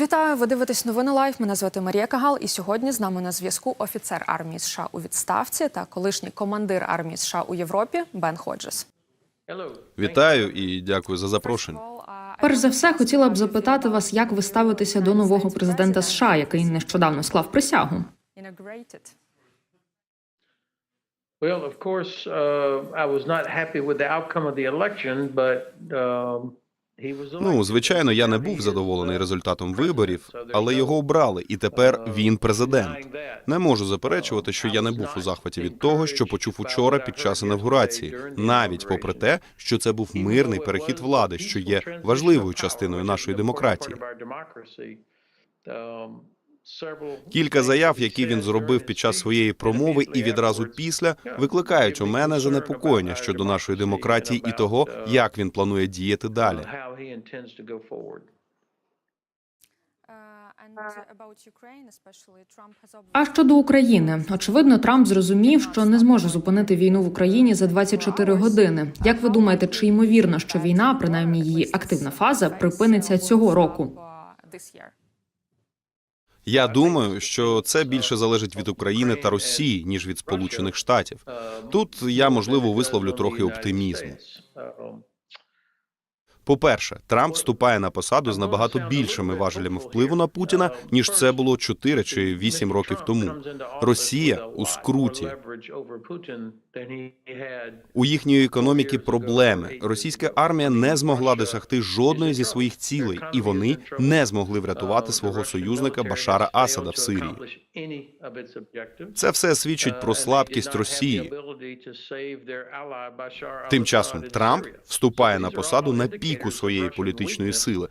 Вітаю! Ви дивитесь новини Лайф. Мене звати Марія Кагал. І сьогодні з нами на зв'язку офіцер армії США у відставці та колишній командир армії США у Європі Бен Ходжес. Вітаю і дякую за запрошення. Перш за все, хотіла б запитати вас, як ви ставитеся до нового президента США, який нещодавно склав присягу. Well, of course, uh, I was not happy with the outcome of the election, but um, Ну, звичайно, я не був задоволений результатом виборів, але його обрали, і тепер він президент. Не можу заперечувати, що я не був у захваті від того, що почув учора під час інавгурації, навіть попри те, що це був мирний перехід влади, що є важливою частиною нашої демократії. Кілька заяв, які він зробив під час своєї промови і відразу після, викликають у мене занепокоєння щодо нашої демократії і того, як він планує діяти далі. А щодо України, очевидно, Трамп зрозумів, що не зможе зупинити війну в Україні за 24 години. Як ви думаєте, чи ймовірно, що війна, принаймні її активна фаза, припиниться цього року? Я думаю, що це більше залежить від України та Росії ніж від Сполучених Штатів. Тут я можливо висловлю трохи оптимізму. По-перше, Трамп вступає на посаду з набагато більшими важелями впливу на Путіна, ніж це було 4 чи 8 років тому. Росія у скруті. У їхньої економіки проблеми. Російська армія не змогла досягти жодної зі своїх цілей, і вони не змогли врятувати свого союзника Башара Асада в Сирії. Це все свідчить про слабкість Росії. Тим часом Трамп вступає на посаду на піку своєї політичної сили.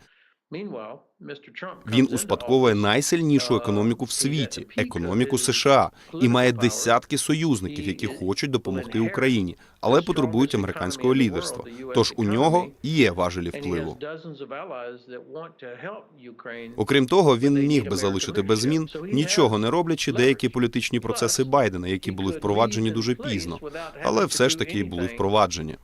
Він успадковує найсильнішу економіку в світі економіку США і має десятки союзників, які хочуть допомогти Україні, але потребують американського лідерства. Тож у нього є важелі впливу. Окрім того, він міг би залишити без змін, нічого не роблячи деякі політичні процеси Байдена, які були впроваджені дуже пізно, але все ж таки були впроваджені.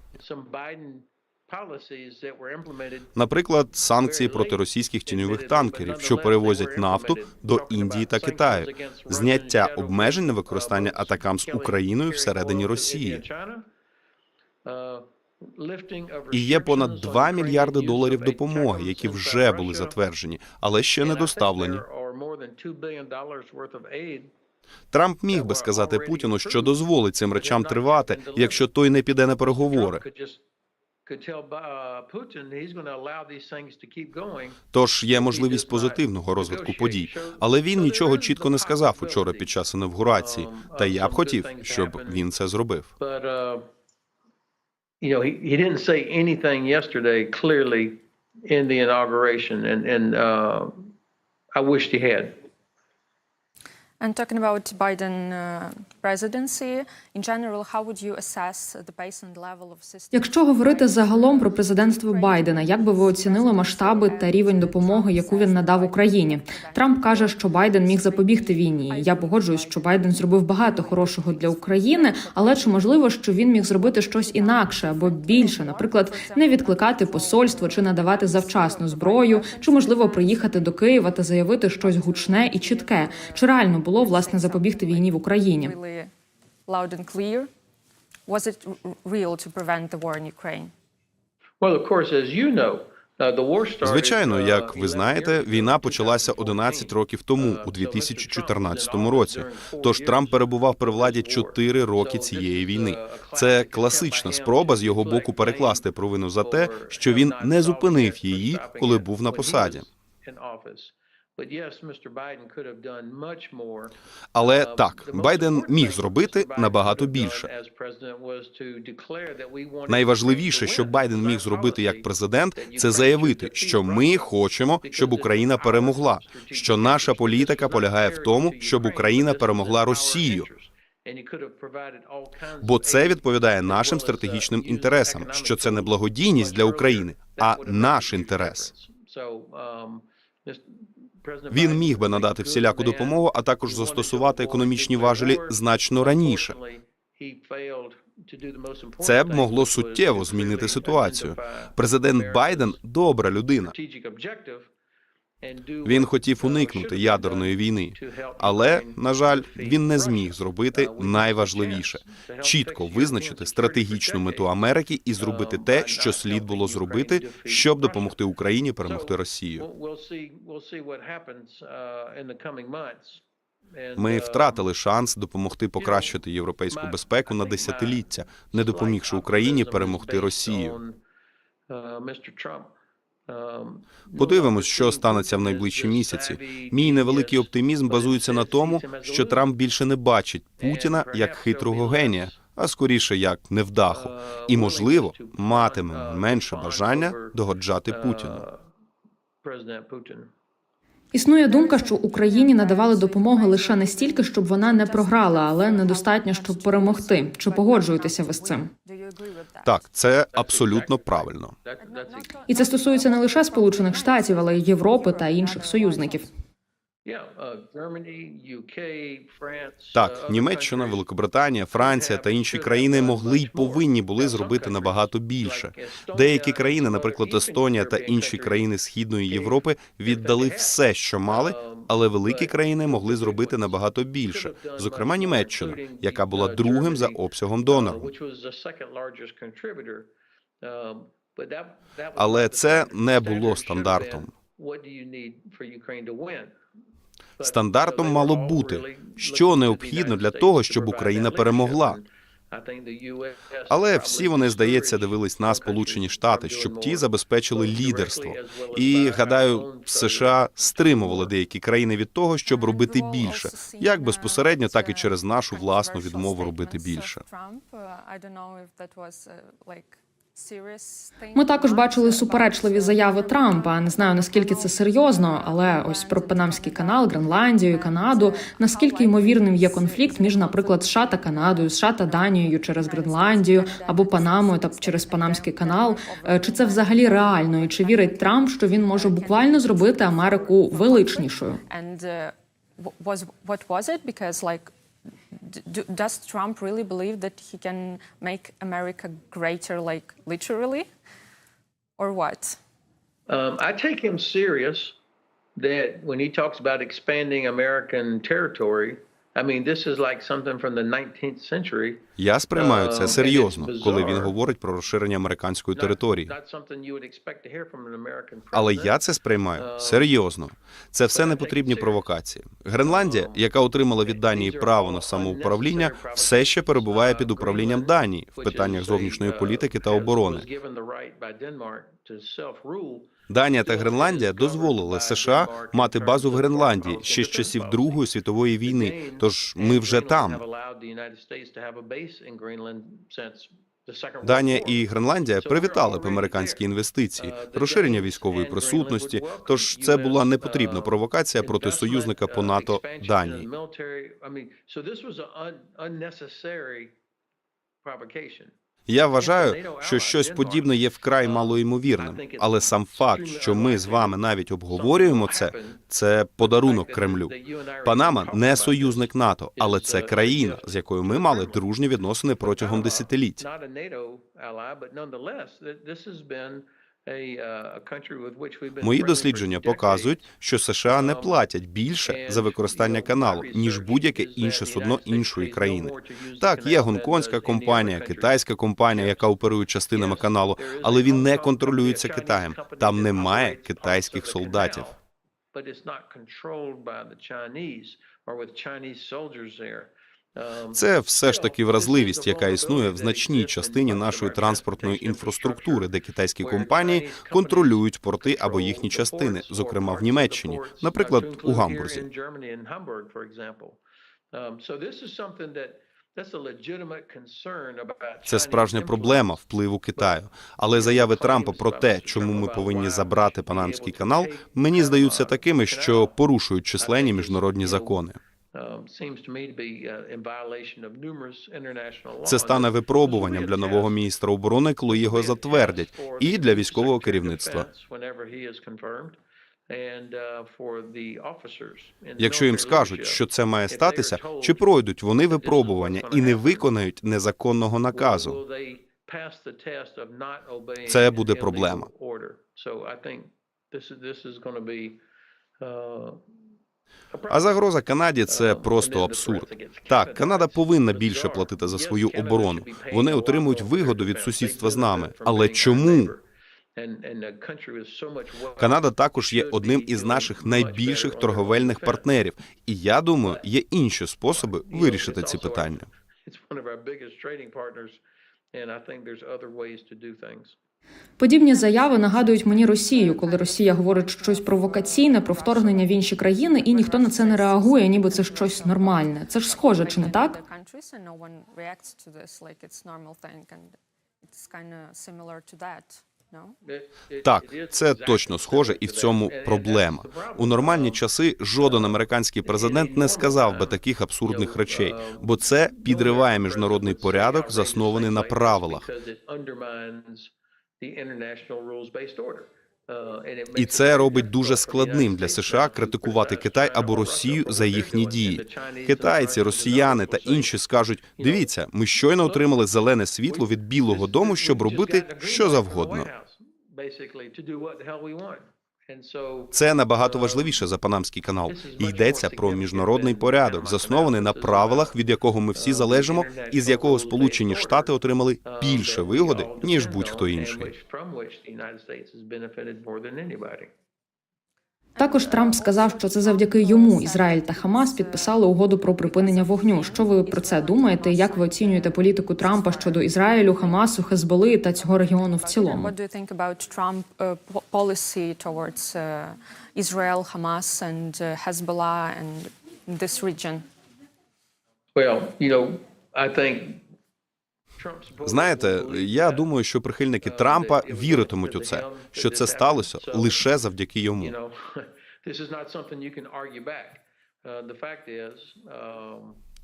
Наприклад, санкції проти російських тіньових танкерів, що перевозять нафту до Індії та Китаю, зняття обмежень на використання атакам з Україною всередині Росії. І є понад 2 мільярди доларів допомоги, які вже були затверджені, але ще не доставлені. Трамп міг би сказати Путіну, що дозволить цим речам тривати, якщо той не піде на переговори. Тож є можливість позитивного розвитку подій, але він нічого чітко не сказав учора під час інавгурації. Та я б хотів, щоб він це зробив. Uh, in the inauguration, and and uh, I wished he had. And talking about Biden uh, presidency, in general, how would you assess the pace and level of system? Якщо говорити загалом про президентство Байдена, як би ви оцінили масштаби та рівень допомоги, яку він надав Україні? Трамп каже, що Байден міг запобігти війні. Я погоджуюсь, що Байден зробив багато хорошого для України, але чи можливо, що він міг зробити щось інакше або більше, наприклад, не відкликати посольство чи надавати завчасну зброю, чи можливо приїхати до Києва та заявити щось гучне і чітке? Чи реально було власне запобігти війні в Україні? Was it real to prevent the war in Ukraine? Well, of course, as you know, uh. Звичайно, uh, як ви знаєте, війна почалася 2014. 11 років тому, у 2014 році. Тож Трамп перебував при владі 4 роки цієї війни. Це класична спроба з його боку перекласти провину за те, що він не зупинив її, коли був на посаді. Але так, Байден міг зробити набагато більше. Найважливіше, що Байден міг зробити як президент, це заявити, що ми хочемо, щоб Україна перемогла. Що наша політика полягає в тому, щоб Україна перемогла Росію. Бо це відповідає нашим стратегічним інтересам. Що це не благодійність для України, а наш інтерес. Він міг би надати всіляку допомогу, а також застосувати економічні важелі значно раніше. Це б могло суттєво змінити ситуацію. Президент Байден добра людина. Він хотів уникнути ядерної війни, але на жаль, він не зміг зробити найважливіше чітко визначити стратегічну мету Америки і зробити те, що слід було зробити, щоб допомогти Україні перемогти Росію. Ми втратили шанс допомогти покращити європейську безпеку на десятиліття, не допомігши Україні перемогти Росію. Подивимось, що станеться в найближчі місяці. Мій невеликий оптимізм базується на тому, що Трамп більше не бачить Путіна як хитрого генія, а скоріше як невдаху, і можливо матиме менше бажання догоджати Путіну. Існує думка, що Україні надавали допомогу лише не стільки, щоб вона не програла, але недостатньо, щоб перемогти. Чи погоджуєтеся ви з цим? Так, це абсолютно правильно. І це стосується не лише Сполучених Штатів, але й Європи та інших союзників. Так, Німеччина, Великобританія, Франція та інші країни могли й повинні були зробити набагато більше. Деякі країни, наприклад, Естонія та інші країни Східної Європи, віддали все, що мали, але великі країни могли зробити набагато більше. Зокрема, Німеччина, яка була другим за обсягом донором. Але це не було стандартом. Стандартом мало бути, що необхідно для того, щоб Україна перемогла. Але всі вони, здається, дивились на Сполучені Штати, щоб ті забезпечили лідерство. І гадаю, США стримували деякі країни від того, щоб робити більше, як безпосередньо, так і через нашу власну відмову робити більше. Ми також бачили суперечливі заяви Трампа. Не знаю наскільки це серйозно, але ось про Панамський канал, Гренландію, Канаду. Наскільки ймовірним є конфлікт між, наприклад, США та Канадою, США та Данією через Гренландію або Панамою та через Панамський канал? Е, Чи це взагалі реально? І чи вірить Трамп, що він може буквально зробити Америку величнішою? Does Trump really believe that he can make America greater, like literally, or what? Um, I take him serious that when he talks about expanding American territory, I mean, this is like something from the 19th century. Я сприймаю Um, це серйозно, коли він говорить про розширення американської території. Але я це сприймаю серйозно. Це все непотрібні провокації. Гренландія, яка отримала від Данії право на самоуправління, все ще перебуває під управлінням Данії в питаннях зовнішньої політики та оборони. Данія та Гренландія дозволили США мати базу в Гренландії ще з часів Другої світової війни. Тож ми вже там. Данія і Гренландія привітали б американські інвестиції, розширення військової присутності. Тож це була непотрібна провокація проти союзника по НАТО Данії. Я вважаю, що щось подібне є вкрай малоймовірним, але сам факт, що ми з вами навіть обговорюємо це, це подарунок Кремлю. Панама не союзник НАТО, але це країна, з якою ми мали дружні відносини протягом десятиліть. Мої дослідження показують, що США не платять більше за використання каналу ніж будь-яке інше судно іншої країни. Так, є гонконгська компанія, китайська компанія, яка оперує частинами каналу, але він не контролюється Китаєм. Там немає китайських солдатів. Це все ж таки вразливість, яка існує в значній частині нашої транспортної інфраструктури, де китайські компанії контролюють порти або їхні частини, зокрема в Німеччині, наприклад, у Гамбурзі. Це справжня проблема впливу Китаю. Але заяви Трампа про те, чому ми повинні забрати Панамський канал, мені здаються такими, що порушують численні міжнародні закони. Це стане випробуванням для нового міністра оборони, коли його затвердять, і для військового керівництва. Якщо їм скажуть, що це має статися, чи пройдуть вони випробування і не виконають незаконного наказу? Це буде проблема. А загроза Канаді це просто абсурд. Так, Канада повинна більше платити за свою оборону. Вони отримують вигоду від сусідства з нами. Але чому? Канада також є одним із наших найбільших торговельних партнерів, і я думаю, є інші способи вирішити ці питання. It's one of our biggest trading partners, and I think there's other ways to do things. Подібні заяви нагадують мені Росію, коли Росія говорить щось провокаційне про вторгнення в інші країни, і ніхто на це не реагує, ніби це щось нормальне. Це ж схоже, чи не так? Так, це точно схоже, і в цьому проблема. У нормальні часи жоден американський президент не сказав би таких абсурдних речей, бо це підриває міжнародний порядок, заснований на правилах. І це робить дуже складним для США критикувати Китай або Росію за їхні дії. Китайці, росіяни та інші скажуть: дивіться, ми щойно отримали зелене світло від Білого Дому, щоб робити що завгодно. Це набагато важливіше за панамський канал. І йдеться про міжнародний порядок, заснований на правилах, від якого ми всі залежимо, і з якого Сполучені Штати отримали більше вигоди ніж будь-хто інший. Також Трамп сказав, що це завдяки йому Ізраїль та Хамас підписали угоду про припинення вогню. Що ви про це думаєте? Як ви оцінюєте політику Трампа щодо Ізраїлю, Хамасу, Хезболи та цього регіону в цілому? Uh, uh, Israel, Hamas, and uh, Hezbollah and this region? Well, you know, I think Знаєте, я думаю, що прихильники Трампа віритимуть у це, що це сталося лише завдяки йому.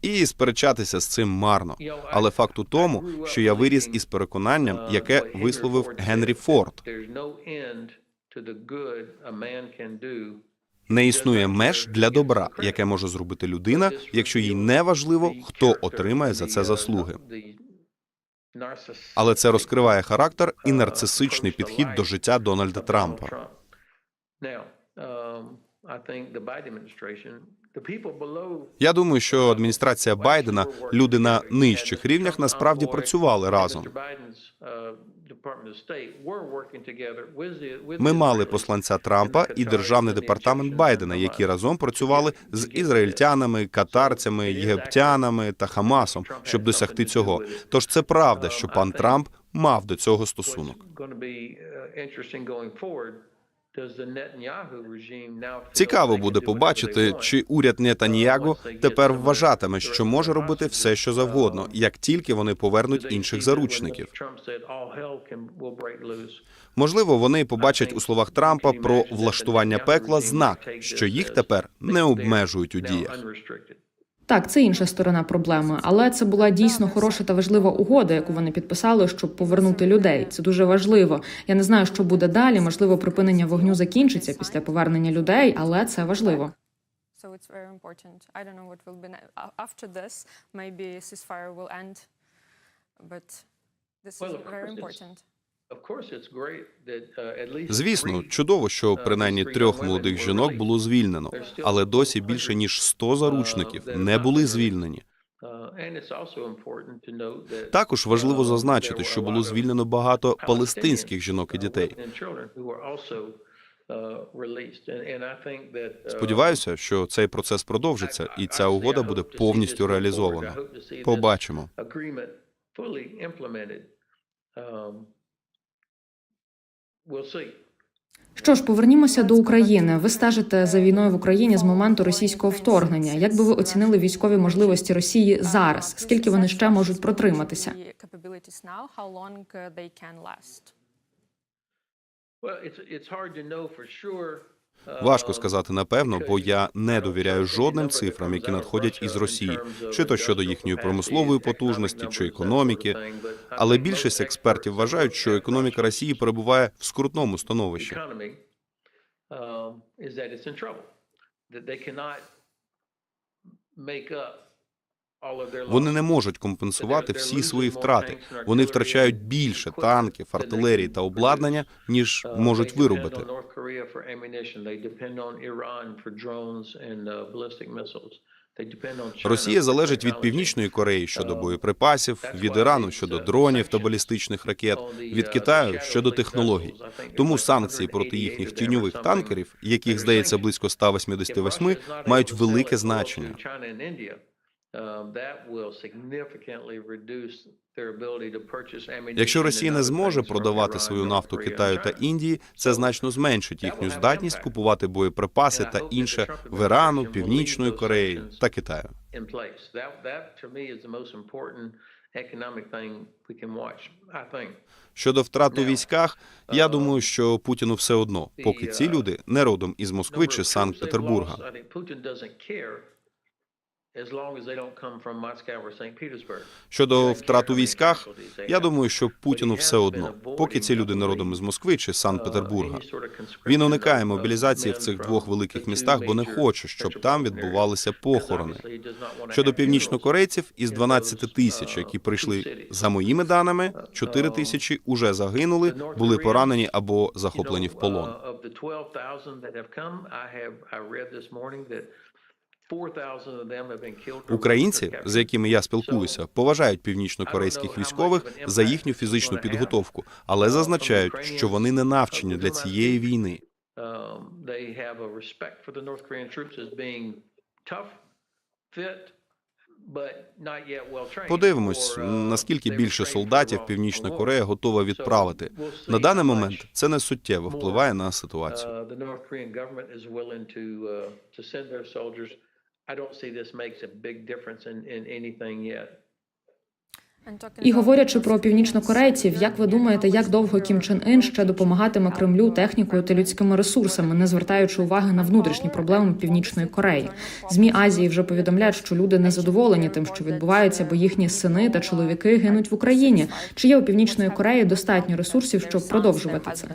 І сперечатися з цим марно. Але факт у тому, що я виріс із переконанням, яке висловив Генрі Форд: не існує меж для добра, яке може зробити людина, якщо їй не важливо, хто отримає за це заслуги. Але це розкриває характер і нарцисичний підхід до життя Дональда Трампа. Um, Я думаю, що адміністрація Байдена, люди на нижчих рівнях насправді працювали разом. Ми мали посланця Трампа і державний департамент Байдена, які разом працювали з ізраїльтянами, катарцями, єгиптянами та Хамасом, щоб досягти цього. Тож це правда, що пан Трамп мав до цього стосунок. Цікаво буде побачити, чи уряд Нетаньягу тепер вважатиме, що може робити все, що завгодно, як тільки вони повернуть інших заручників. Можливо, вони побачать у словах Трампа про влаштування пекла знак, що їх тепер не обмежують у діях. Так, це інша сторона проблеми, але це була дійсно хороша та важлива угода, яку вони підписали, щоб повернути людей. Це дуже важливо. Я не знаю, що буде далі. Можливо, припинення вогню закінчиться після повернення людей, але це важливо. So it's very important. I don't know what will be after this. Maybe ceasefire will end, but this Well, is of very course important. Звісно, чудово, що принаймні трьох молодих жінок було звільнено, але досі більше ніж 100 заручників не були звільнені. Також важливо зазначити, що було звільнено багато палестинських жінок і дітей. Сподіваюся, що цей процес продовжиться, і ця угода буде повністю реалізована. Побачимо. Що ж, повернімося до України. Ви стежите за війною в Україні з моменту російського вторгнення. Як би ви оцінили військові можливості Росії зараз? Скільки вони ще можуть протриматися? Важко сказати напевно, бо я не довіряю жодним цифрам, які надходять із Росії, чи то щодо їхньої промислової потужності, чи економіки. Але більшість експертів вважають, що економіка Росії перебуває в скрутному становищі. make up Вони не можуть компенсувати всі свої втрати. Вони втрачають більше танків, артилерії та обладнання, ніж можуть виробити. Росія залежить від північної Кореї щодо боєприпасів, від Ірану щодо дронів та балістичних ракет, від Китаю щодо технологій. Тому санкції проти їхніх тіньових танкерів, яких здається близько 188, мають велике значення. Якщо Росія не зможе продавати свою нафту Китаю та Індії, це значно зменшить їхню здатність купувати боєприпаси та інше в Ірану, Північної Кореї та Китаю. Щодо втрат у військах, я думаю, що Путіну все одно, поки ці люди не родом із Москви чи Санкт-Петербурга. Щодо втрат у військах, я думаю, що Путіну все одно, поки ці люди не родом із Москви чи Санкт-Петербурга. Він уникає мобілізації в цих двох великих містах, бо не хоче, щоб там відбувалися похорони. Щодо північнокорейців, із 12 тисяч, які прийшли за моїми даними, 4 тисячі уже загинули, були поранені або захоплені в полон. Українці, з якими я спілкуюся, поважають північнокорейських військових за їхню фізичну підготовку, але зазначають, що вони не навчені для цієї війни. Um. Подивимось, uh, наскільки більше солдатів Північна. Корея готова відправити. На даний момент це не суттєво впливає на ситуацію. I don't see this makes a big difference in, in anything yet. І говорячи про північнокорейців, як ви думаєте, як довго Кім Чен Ін ще допомагатиме Кремлю технікою та людськими ресурсами, не звертаючи уваги на внутрішні проблеми Північної Кореї? Змі Азії вже повідомляють, що люди не задоволені тим, що відбувається, бо їхні сини та чоловіки гинуть в Україні. Чи є у північної Кореї достатньо ресурсів, щоб продовжувати це?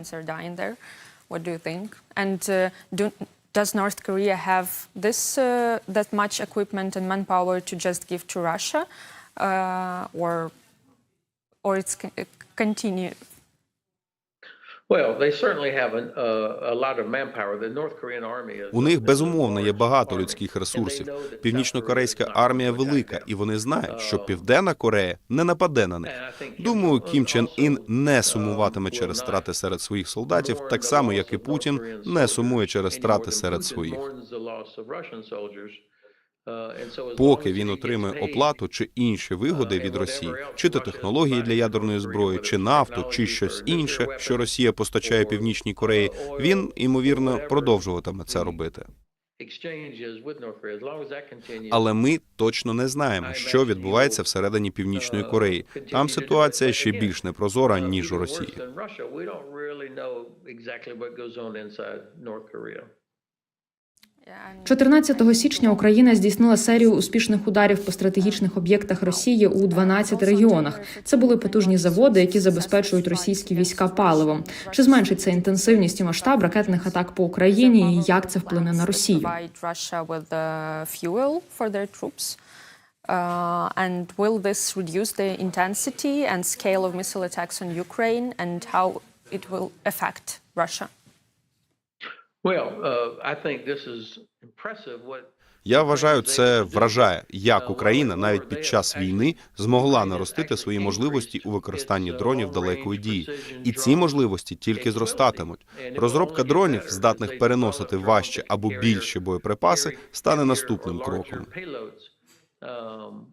Does North Korea have this uh, that much equipment and manpower to just give to Russia, uh, or or it's co- continue? У них безумовно є багато людських ресурсів. Північно-корейська армія велика, і вони знають, що Південна Корея не нападе на них. Думаю, Кім Чен Ін не uh, сумуватиме через страти серед своїх солдатів, так само як і Путін не сумує через страти серед своїх. Поки він отримує оплату чи інші вигоди від Росії, чи то технології для ядерної зброї, чи нафту, чи щось інше, що Росія постачає Північній Кореї, він ймовірно продовжуватиме це робити. Але ми точно не знаємо, що відбувається всередині Північної Кореї. Там ситуація ще більш непрозора ніж у Росії. 14 січня Україна здійснила серію успішних ударів по стратегічних об'єктах Росії у 12 регіонах. Це були потужні заводи, які забезпечують російські війська паливом. Чи зменшиться інтенсивність і масштаб ракетних атак по Україні, і як це вплине на Росію? Uh, and will this reduce the intensity and scale of missile attacks on Ukraine and how it will affect Russia? Well, uh, I think this is impressive what Я вважаю, це вражає, як Україна навіть під час війни змогла наростити свої можливості у використанні дронів далекої дії, і ці можливості тільки зростатимуть. Розробка дронів, здатних переносити важче або більші боєприпаси, стане наступним кроком. Um,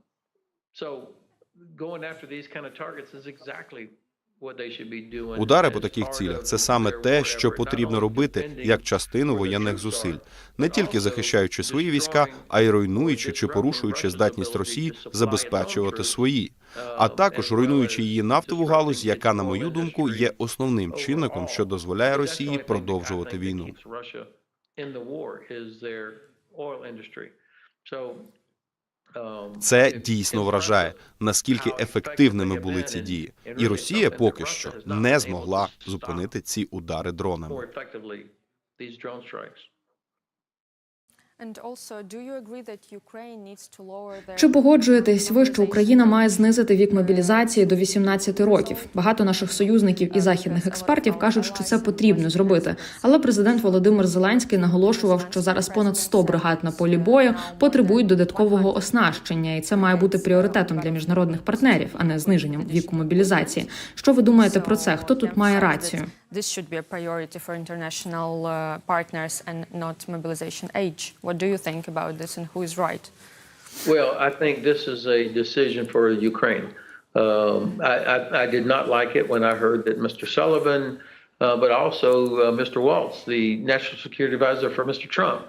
Удари по таких цілях це саме те, що потрібно робити як частину воєнних зусиль, не тільки захищаючи свої війська, а й руйнуючи чи порушуючи здатність Росії забезпечувати свої, а також руйнуючи її нафтову галузь, яка, на мою думку, є основним чинником, що дозволяє Росії продовжувати війну. Це дійсно вражає, наскільки ефективними були ці дії, і Росія поки що не змогла зупинити ці удари дронами. And also, do you agree that Ukraine needs to lower their Чи погоджуєтесь ви, що Україна має знизити вік мобілізації до 18 років? Багато наших союзників і західних експертів кажуть, що це потрібно зробити. Але президент Володимир Зеленський наголошував, що зараз понад 100 бригад на полі бою потребують додаткового оснащення, і це має бути пріоритетом для міжнародних партнерів, а не зниженням віку мобілізації. Що ви думаєте про це? Хто тут має рацію? This should be a priority for international uh, partners and not mobilization age. What do you think about this and who is right? Well, I think this is a decision for Ukraine. Um, I, I, I did not like it when I heard that Mr. Sullivan, uh, but also uh, Mr. Waltz, the national security advisor for Mr. Trump,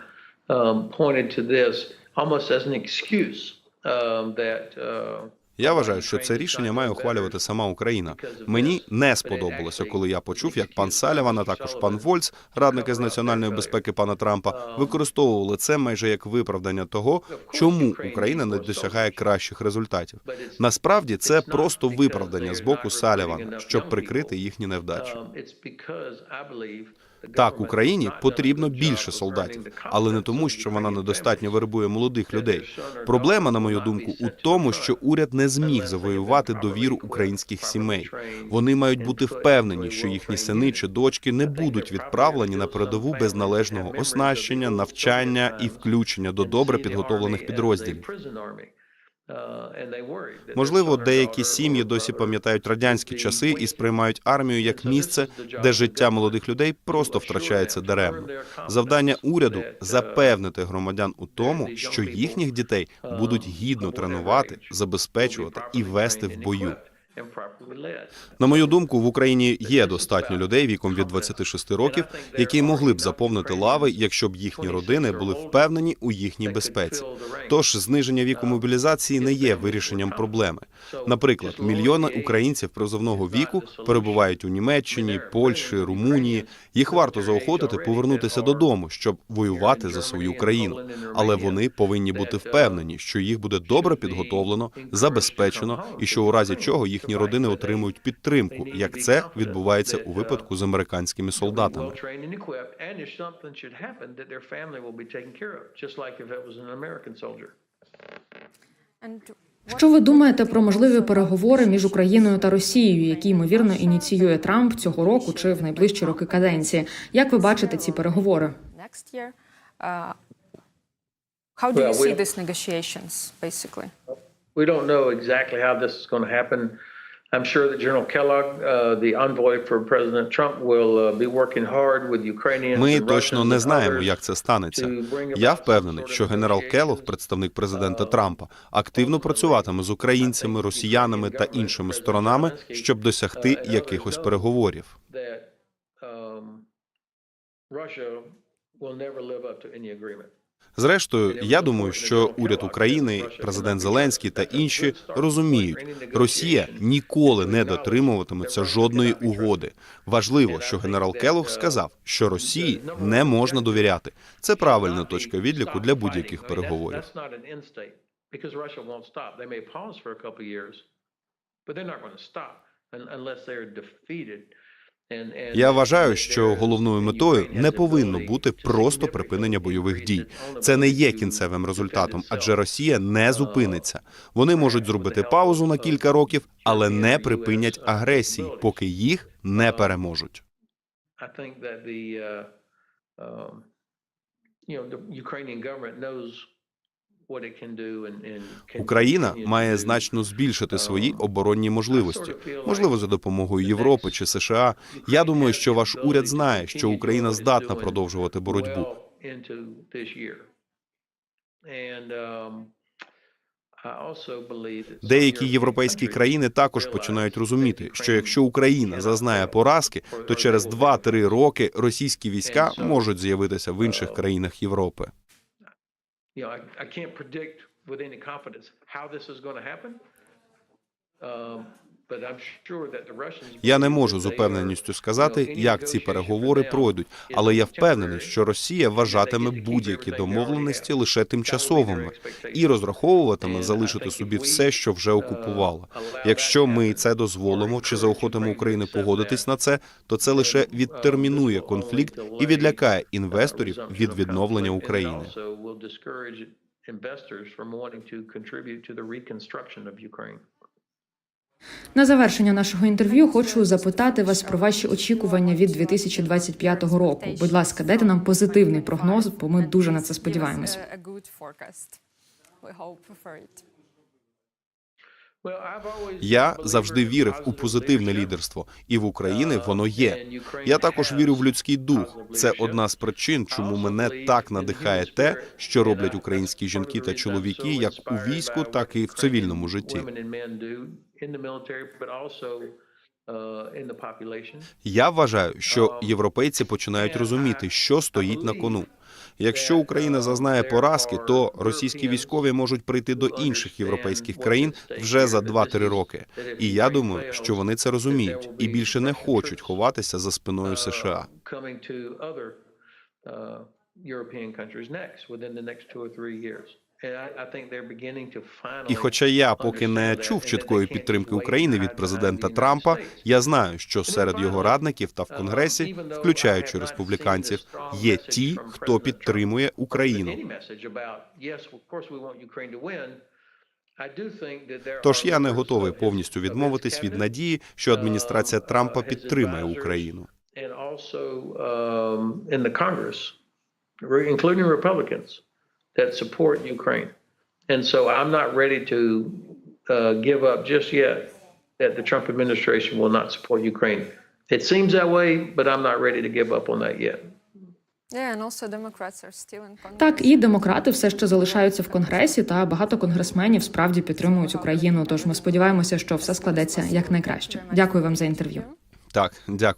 um, pointed to this almost as an excuse um, that. Uh, Я вважаю, що це рішення має ухвалювати сама Україна. Мені не сподобалося, коли я почув, як пан Саліван, також пан Вольц, радники з національної безпеки пана Трампа, використовували це майже як виправдання того, чому Україна не досягає кращих результатів. Насправді це просто виправдання з боку Салівана, щоб прикрити їхні невдачі. Так, Україні потрібно більше солдатів, але не тому, що вона недостатньо вербує молодих людей. Проблема, на мою думку, у тому, що уряд не зміг завоювати довіру українських сімей. Вони мають бути впевнені, що їхні сини чи дочки не будуть відправлені на передову без належного оснащення, навчання і включення до добре підготовлених підрозділів. Можливо, деякі сім'ї досі пам'ятають радянські часи і сприймають армію як місце, де життя молодих людей просто втрачається даремно. Завдання уряду запевнити громадян у тому, що їхніх дітей будуть гідно тренувати, забезпечувати і вести в бою. На мою думку, в Україні є достатньо людей віком від 26 років, які могли б заповнити лави, якщо б їхні родини були впевнені у їхній безпеці. Тож зниження віку мобілізації не є вирішенням проблеми. Наприклад, мільйони українців призовного віку перебувають у Німеччині, Польщі, Румунії. Їх варто заохотити повернутися додому, щоб воювати за свою країну. Але вони повинні бути впевнені, що їх буде добре підготовлено, забезпечено, і що у разі чого їхні родини отримують підтримку, як це відбувається у випадку з американськими солдатами. And Що ви думаєте про можливі переговори між Україною та Росією, які ймовірно ініціює Трамп цього року чи в найближчі роки каденції? Як ви бачите ці переговори? uh, how do you see these negotiations, basically? We don't know exactly how this is going to happen. I'm sure that General Kellogg, uh, the envoy for President Trump, will uh, be working hard with Ukrainians Ми точно не знаємо, як це станеться. Я впевнений, що генерал. Келлог, представник президента Трампа, активно працюватиме з українцями, росіянами та іншими сторонами, щоб досягти якихось переговорів. um, Russia will never live up to any agreement. Зрештою, я думаю, що уряд України, президент Зеленський та інші розуміють, Росія ніколи не дотримуватиметься жодної угоди. Важливо, що генерал Келлог сказав, що Росії не можна довіряти. Це правильна точка відліку для будь-яких переговорів. But they're not going to stop un- unless they're defeated. Я вважаю, що головною метою не повинно бути просто припинення бойових дій. Це не є кінцевим результатом, адже Росія не зупиниться. Вони можуть зробити паузу на кілька років, але не припинять агресії, поки їх не переможуть. Uh, um, you know, the Ukrainian government knows Україна має значно збільшити свої оборонні можливості, можливо, за допомогою Європи чи США. Я думаю, що ваш уряд знає, що Україна здатна продовжувати боротьбу. um, Деякі європейські країни також починають розуміти, що якщо Україна зазнає поразки, то через 2-3 роки російські війська можуть з'явитися в інших країнах Європи. You know, I, I can't predict with any confidence how this is going to happen. Um, Я не можу з упевненістю сказати, як ці переговори пройдуть, але я впевнений, що Росія вважатиме будь-які домовленості лише тимчасовими і розраховуватиме залишити собі все, що вже окупувала. Якщо ми це дозволимо чи заохотимо Україну погодитись на це, то це лише відтермінує конфлікт і відлякає інвесторів від відновлення України. Investors from wanting to contribute to the reconstruction of Ukraine. На завершення нашого інтерв'ю хочу запитати вас про ваші очікування від 2025 року. Будь ласка, дайте нам позитивний прогноз, бо ми дуже на це сподіваємось. Я завжди вірив у позитивне лідерство, і в Україні воно є. Я також вірю в людський дух. Це одна з причин, чому мене так надихає те, що роблять українські жінки та чоловіки, як у війську, так і в цивільному житті. Я вважаю, що європейці починають розуміти, що стоїть на кону. Якщо Україна зазнає поразки, то російські військові можуть прийти до інших європейських країн вже за 2-3 роки. І я думаю, що вони це розуміють і більше не хочуть ховатися за спиною США. uh, European countries next within the next two or three years. І хоча я поки не чув чіткої підтримки України від президента Трампа, я знаю, що серед його радників та в конгресі, включаючи республіканців, є ті, хто підтримує Україну. Тож я не готовий повністю відмовитись від надії, що адміністрація Трампа підтримає Україну. um, including Republicans, that support Ukraine. And so I'm not ready to uh, give up just yet that the Trump administration will not support Ukraine. It seems that way, but I'm not ready to give up on that yet. Yeah, and also Democrats are still in Congress. Так, і демократи все ще залишаються в конгресі, та багато конгресменів справді підтримують Україну. Тож ми сподіваємося, що все складеться якнайкраще. Дякую вам за інтерв'ю. Так, дякую.